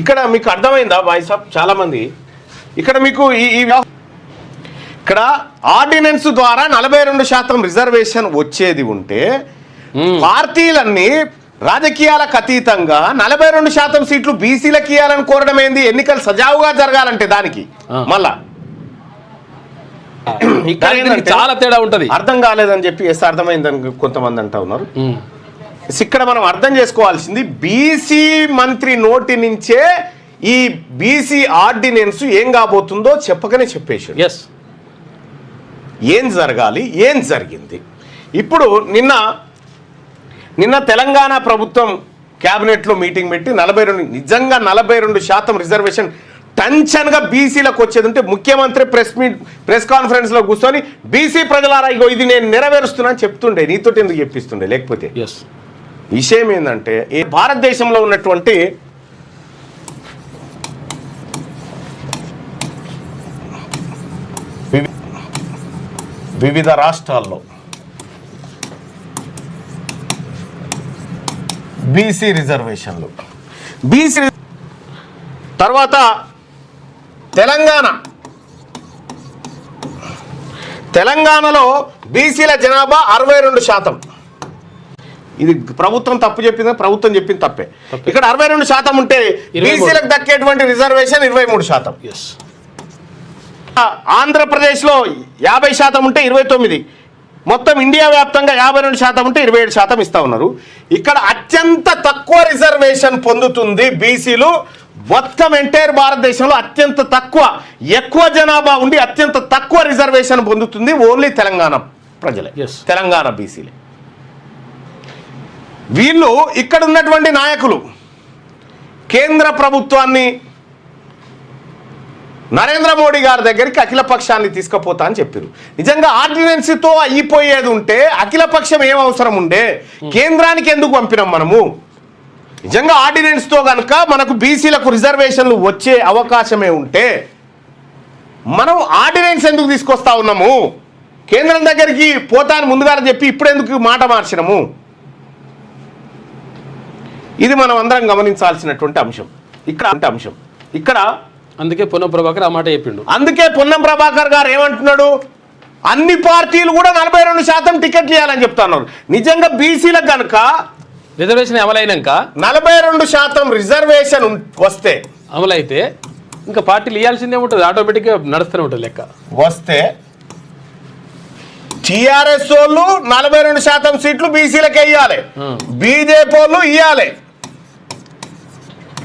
ఇక్కడ మీకు అర్థమైందా బాయ్ సాబ్ చాలా మంది ఇక్కడ మీకు ఈ ఇక్కడ ఆర్డినెన్స్ ద్వారా నలభై రెండు శాతం రిజర్వేషన్ వచ్చేది ఉంటే. పార్టీలన్నీ రాజకీయాలకు అతీతంగా నలభై రెండు శాతం సీట్లు బీసీలకు ఇవ్వాలని కోరడం ఏంది ఎన్నికలు సజావుగా జరగాలంటే దానికి. మళ్ళా చాలా తేడా ఉంటది అర్థం కాలేదని చెప్పి ఎస్ అర్థమైందని కొంతమంది అంటా ఉన్నారు. ఇక్కడ మనం అర్థం చేసుకోవాల్సింది బీసీ మంత్రి నోటి నుంచే ఈ బీసీ ఆర్డినెన్స్ ఏం కాబోతుందో చెప్పకనే చెప్పేసాడు ఎస్ ఏం జరగాలి ఏం జరిగింది? ఇప్పుడు నిన్న నిన్న తెలంగాణ ప్రభుత్వం క్యాబినెట్లో మీటింగ్ పెట్టి నలభై రెండు నిజంగా నలభై రెండు శాతం రిజర్వేషన్ టెన్షన్గా బీసీలకు వచ్చేది ఉంటే ముఖ్యమంత్రి ప్రెస్ మీట్ ప్రెస్ కాన్ఫరెన్స్లో కూర్చొని బీసీ ప్రజలారా ఇగో ఇది నేను నెరవేరుస్తున్నాను చెప్తుండే. నీతోటి ఎందుకు చెప్పిస్తుండే? లేకపోతే? ఎస్ విషయం ఏంటంటే ఈ భారతదేశంలో ఉన్నటువంటి వివిధ రాష్ట్రాల్లో బీసీ రిజర్వేషన్లు. బీసీ తర్వాత తెలంగాణ. తెలంగాణలో బీసీల జనాభా అరవై రెండు శాతం. ఇది ప్రభుత్వం తప్పు చెప్పింది? ప్రభుత్వం చెప్పింది తప్పే. ఇక్కడ అరవై రెండు శాతం ఉంటే. బీసీలకు దక్కేటువంటి రిజర్వేషన్ ఇరవై మూడు శాతం. ఆంధ్రప్రదేశ్లో యాభై శాతం ఉంటే ఇరవై తొమ్మిది. మొత్తం ఇండియా వ్యాప్తంగా యాభై రెండు శాతం ఉంటే ఇరవై ఏడు శాతం ఇస్తా ఉన్నారు. ఇక్కడ అత్యంత తక్కువ రిజర్వేషన్ పొందుతుంది బీసీలు. మొత్తం ఎంటైర్ భారతదేశంలో అత్యంత తక్కువ ఎక్కువ జనాభా ఉండి అత్యంత తక్కువ రిజర్వేషన్ పొందుతుంది ఓన్లీ తెలంగాణ ప్రజలే. తెలంగాణ బీసీలే. వీళ్ళు ఇక్కడ ఉన్నటువంటి నాయకులు కేంద్ర ప్రభుత్వాన్ని నరేంద్ర మోడీ గారి దగ్గరికి అఖిలపక్షాన్ని తీసుకుపోతా అని చెప్పారు నిజంగా ఆర్డినెన్స్తో అయిపోయేది ఉంటే అఖిలపక్షం ఏం అవసరం ఉండే? కేంద్రానికి ఎందుకు పంపినాం మనము? నిజంగా ఆర్డినెన్స్తో కనుక మనకు బీసీలకు రిజర్వేషన్లు వచ్చే అవకాశమే ఉంటే మనం ఆర్డినెన్స్ ఎందుకు తీసుకొస్తా ఉన్నాము? కేంద్రం దగ్గరికి పోతాను ముందుగానే చెప్పి ఇప్పుడు ఎందుకు మాట మార్చినము? ఇది మనం అందరం గమనించాల్సినటువంటి అంశం. ఇక్కడ అంటే అంశం. ఇక్కడ అందుకే పొన్న ప్రభాకర్ ఆ మాట చెప్పిండు. అందుకే పొన్నం ప్రభాకర్ గారు ఏమంటున్నాడు? అన్ని పార్టీలు కూడా నలభై రెండు శాతం టికెట్లు ఇవ్వాలని చెప్తున్నారు. నిజంగా బీసీలకు కనుక రిజర్వేషన్ అమలైనాక నలభై రెండు శాతం రిజర్వేషన్ వస్తే అమలైతే ఇంకా పార్టీలు ఇవ్వాల్సిందే ఉంటుంది. ఆటోమేటిక్గా నడుస్తూనే ఉంటుంది లెక్క. వస్తే టిఆర్ఎస్ వాళ్ళు నలభై రెండు శాతం సీట్లు బీసీలకే ఇవ్వాలి Hmm. బీజేపీ వాళ్ళు ఇవ్వాలి